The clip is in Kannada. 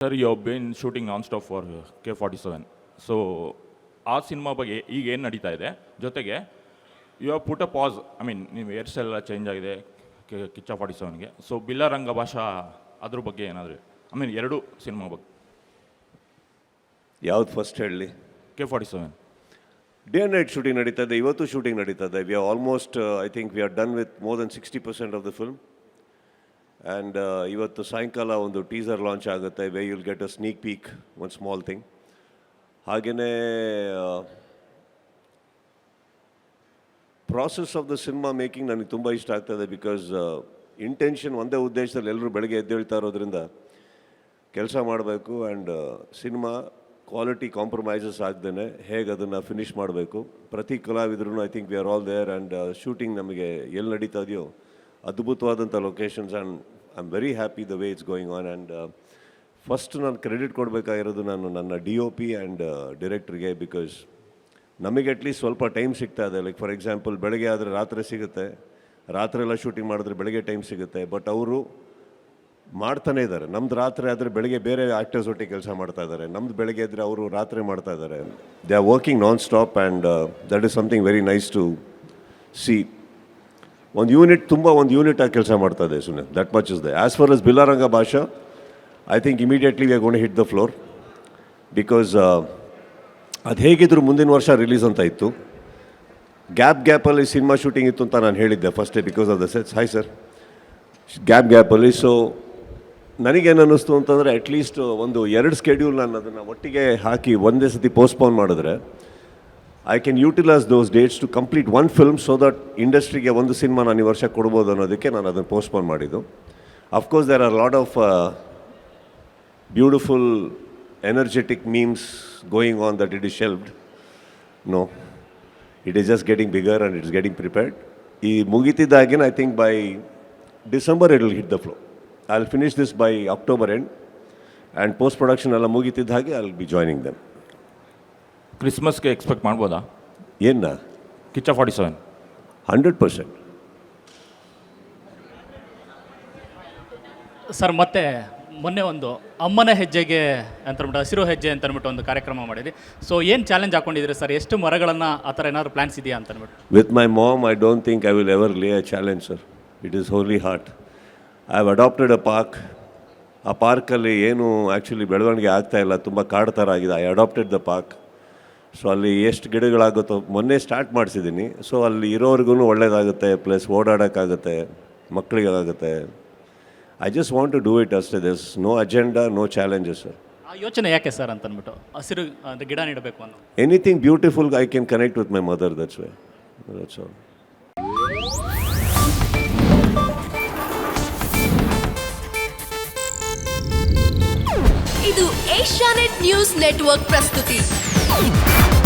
Sir you been shooting non stop for K forty seven so ಆ ಸಿನಿಮಾ ಬಗ್ಗೆ ಈಗ ಏನು ನಡೀತಾ ಇದೆ? ಜೊತೆಗೆ you have put a pause I mean ನೀವು ಏರ್ ಸ್ಟೈಲ್ ಎಲ್ಲ ಚೇಂಜ್ ಆಗಿದೆ ಕೆ- ಕಿಚ್ಚ ಫಾರ್ಟಿ ಸೆವೆನ್ಗೆ ಸೊ ಬಿಲ್ಲರಂಗ ಭಾಷಾ ಅದ್ರ ಬಗ್ಗೆ ಏನಾದರೂ ಐ ಮೀನ್ ಎರಡು ಸಿನಿಮಾ ಬಗ್ಗೆ. ಯಾವ್ದು ಫಸ್ಟ್ ಹೇಳಲಿ K forty seven day and night shooting ನಡೀತಾ ಇದೆ ಇವತ್ತು ಶೂಟಿಂಗ್ ನಡೀತಾ ಇದೆ. We are almost I think we are done with more then sixty percent of the film and ಇವತ್ತು ಸಾಯಂಕಾಲ ಒಂದು ಟೀಸರ್ ಲಾಂಚ್ ಆಗುತ್ತೆ way you'll get a sneak peek one small thing ಹಾಗೆಯೇ process of the cinema making ನನಗೆ ತುಂಬ ಇಷ್ಟ ಆಗ್ತದೆ ಬಿಕಾಸ್ ಇಂಟೆನ್ಷನ್ ಒಂದೇ ಉದ್ದೇಶದಲ್ಲಿ ಎಲ್ಲರೂ ಬೆಳಗ್ಗೆ ಎದ್ದೇಳ್ತಾ ಇರೋದ್ರಿಂದ ಕೆಲಸ ಮಾಡಬೇಕು ಆ್ಯಂಡ್ ಸಿನಿಮಾ ಕ್ವಾಲಿಟಿ ಕಾಂಪ್ರಮೈಸಸ್ ಆಗ್ದೇ ಹೇಗೆ ಅದನ್ನು ಫಿನಿಷ್ ಮಾಡಬೇಕು. ಪ್ರತಿ ಕಲಾವಿದ್ರೂ I think we are all there and shooting ನಮಗೆ ಎಲ್ಲಿ ನಡೀತಾ ಇದೆಯೋ ಅದ್ಭುತವಾದಂಥ locations and I am very happy the way it's going on and first ನಾನು ಕ್ರೆಡಿಟ್ ಕೊಡಬೇಕಾಗಿರೋದು ನಾನು ನನ್ನ ಡಿ ಒ ಪಿ ಆ್ಯಂಡ್ ಡಿರೆಕ್ಟ್ರಿಗೆ ಬಿಕಾಸ್ ನಮಗೆ ಅಟ್ಲೀಸ್ಟ್ ಸ್ವಲ್ಪ ಟೈಮ್ ಸಿಗ್ತಾ ಇದೆ. ಲೈಕ್ ಫಾರ್ ಎಕ್ಸಾಂಪಲ್ ಬೆಳಗ್ಗೆ ಆದರೆ ರಾತ್ರಿ ಸಿಗುತ್ತೆ. ರಾತ್ರಿ ಎಲ್ಲ ಶೂಟಿಂಗ್ ಮಾಡಿದ್ರೆ ಬೆಳಗ್ಗೆ ಟೈಮ್ ಸಿಗುತ್ತೆ. ಬಟ್ ಅವರು ಮಾಡ್ತಾನೆ ಇದ್ದಾರೆ. ನಮ್ದು ರಾತ್ರಿ ಆದರೆ ಬೆಳಗ್ಗೆ ಬೇರೆ ಆ್ಯಕ್ಟರ್ಸ್ ಒಟ್ಟಿಗೆ ಕೆಲಸ ಮಾಡ್ತಾ ಇದ್ದಾರೆ. ನಮ್ದು ಬೆಳಗ್ಗೆ ಇದ್ದರೆ ಅವರು ರಾತ್ರಿ ಮಾಡ್ತಾ ಇದ್ದಾರೆ. They are working non stop and that is something very nice to see ಒಂದು ಯೂನಿಟ್ ತುಂಬ ಒಂದು ಯೂನಿಟ್ ಆಗಿ ಕೆಲಸ ಮಾಡ್ತಾ ಇದೆ ಸುಮ್ಮನೆ that much is the as for as Billa Ranga Baasha I think immediately V gonna hit the floor because ಅದು ಹೇಗಿದ್ರು ಮುಂದಿನ ವರ್ಷ ರಿಲೀಸ್ ಅಂತ ಇತ್ತು. ಗ್ಯಾಪ್ ಗ್ಯಾಪಲ್ಲಿ ಸಿನಿಮಾ ಶೂಟಿಂಗ್ ಇತ್ತು ಅಂತ ನಾನು ಹೇಳಿದ್ದೆ ಫಸ್ಟೇ because of the sets hi sir gap ಗ್ಯಾಪಲ್ಲಿ ಸೊ ನನಗೇನು ಅನ್ನಿಸ್ತು ಅಂತಂದರೆ ಅಟ್ಲೀಸ್ಟ್ ಒಂದು ಎರಡು ಸ್ಕೆಡ್ಯೂಲ್ ನಾನು ಅದನ್ನು ಒಟ್ಟಿಗೆ ಹಾಕಿ ಒಂದೇ ಸತಿ ಪೋಸ್ಟ್ಪೋನ್ ಮಾಡಿದ್ರೆ I can utilise those dates to complete one film so that ಇಂಡಸ್ಟ್ರಿಗೆ ಒಂದು ಸಿನಿಮಾ ನಾನು ಈ ವರ್ಷ ಕೊಡ್ಬೋದು ಅನ್ನೋದಕ್ಕೆ ನಾನು ಅದನ್ನು ಪೋಸ್ಟ್ಪೋನ್ ಮಾಡಿದ್ದು. Of course there are lot of beautiful energetic memes going on that it is shelved no it is just getting bigger and it's getting prepared ಈ ಮುಗಿತಿದ್ದಾಗಿನ I think by December it will hit the floor I will finish this by October end and post production ಎಲ್ಲ ಮುಗಿತಿದ್ದ ಹಾಗೆ I will be joining them ಕ್ರಿಸ್ಮಸ್ಗೆ expect ಮಾಡ್ಬೋದಾ? ಏನ Kiccha forty seven hundred percent sir ಮತ್ತೆ ಮೊನ್ನೆ ಒಂದು ಅಮ್ಮನ ಹೆಜ್ಜೆಗೆ ಅಂತ ಅಂದ್ಬಿಟ್ಟು ಹಸಿರು ಹೆಜ್ಜೆ ಅಂತ ಅಂದ್ಬಿಟ್ಟು ಒಂದು ಕಾರ್ಯಕ್ರಮ ಮಾಡಿದ್ರಿ ಸೊ ಏನು ಚಾಲೆಂಜ್ ಹಾಕೊಂಡಿದ್ರಿ ಸರ್? ಎಷ್ಟು ಮರಗಳನ್ನು ಆ ಥರ ಏನಾದ್ರು ಪ್ಲ್ಯಾನ್ಸ್ ಇದೆಯಾ ಅಂತ ಅಂದ್ಬಿಟ್ಟು? With my mom I don't think I will ever lay a challenge sir it is holy heart I have adopted a park ಆ ಪಾರ್ಕಲ್ಲಿ ಏನು ಆ್ಯಕ್ಚುಲಿ ಬೆಳವಣಿಗೆ ಆಗ್ತಾ ಇಲ್ಲ. ತುಂಬ ಕಾಡು ಥರ ಆಗಿದೆ. I adopted the park so ಅಲ್ಲಿ ಎಷ್ಟು ಗಿಡಗಳಾಗುತ್ತೋ ಮೊನ್ನೆ ಸ್ಟಾರ್ಟ್ ಮಾಡಿಸಿದ್ದೀನಿ ಸೊ ಅಲ್ಲಿ ಇರೋರಿಗೂ ಒಳ್ಳೇದಾಗುತ್ತೆ ಪ್ಲಸ್ ಓಡಾಡೋಕ್ಕಾಗುತ್ತೆ ಮಕ್ಕಳಿಗಾಗುತ್ತೆ I just want to do it ಅಷ್ಟೇ this no agenda no challenges sir ಆ ಯೋಚನೆ ಯಾಕೆ ಸರ್ ಅಂತ ಅಂದ್ಬಿಟ್ಟು ಹಸಿರು ಅಂದರೆ ಗಿಡ ನೀಡಬೇಕು ಅನ್ನೋ. Anything beautiful I can connect with my mother that's way that's all ಇದು ಏಷ್ಯಾನೆಟ್ ನ್ಯೂಸ್ ನೆಟ್ವರ್ಕ್ ಪ್ರಸ್ತುತಿ. Oh!